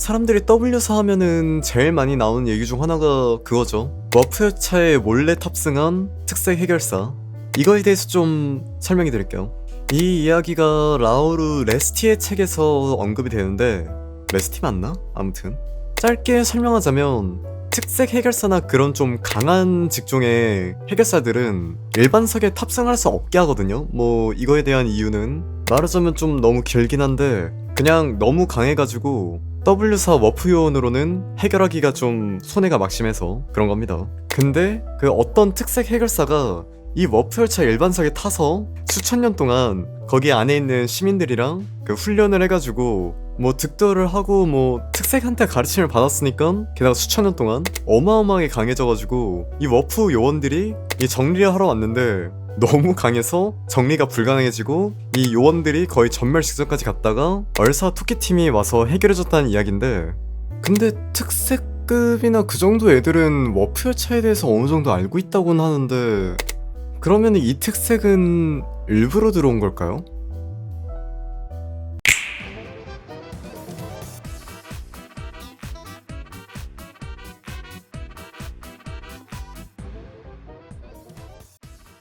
사람들이 W사 하면은 제일 많이 나오는 얘기 중 하나가 그거죠. 워프 열차에 몰래 탑승한 특색 해결사. 이거에 대해서 좀 설명해 드릴게요. 이 이야기가 라우르 레스티의 책에서 언급이 되는데 레스티 맞나? 아무튼 짧게 설명하자면 특색 해결사나 그런 좀 강한 직종의 해결사들은 일반석에 탑승할 수 없게 하거든요. 뭐 이거에 대한 이유는 말하자면 좀 너무 길긴 한데 그냥 너무 강해가지고 W사 워프 요원으로는 해결하기가 좀 손해가 막심해서 그런 겁니다. 근데 그 어떤 특색 해결사가 이 워프 열차 일반석에 타서 수천 년 동안 거기 안에 있는 시민들이랑 그 훈련을 해가지고 뭐 득도를 하고 뭐 특색한테 가르침을 받았으니까 게다가 수천 년 동안 어마어마하게 강해져가지고 이 워프 요원들이 이 정리를 하러 왔는데 너무 강해서 정리가 불가능해지고 이 요원들이 거의 전멸 직전까지 갔다가 얼사 토끼팀이 와서 해결해줬다는 이야기인데 근데 특색급이나 그 정도 애들은 워프 열차에 대해서 어느 정도 알고 있다고는 하는데 그러면 이 특색은 일부러 들어온 걸까요?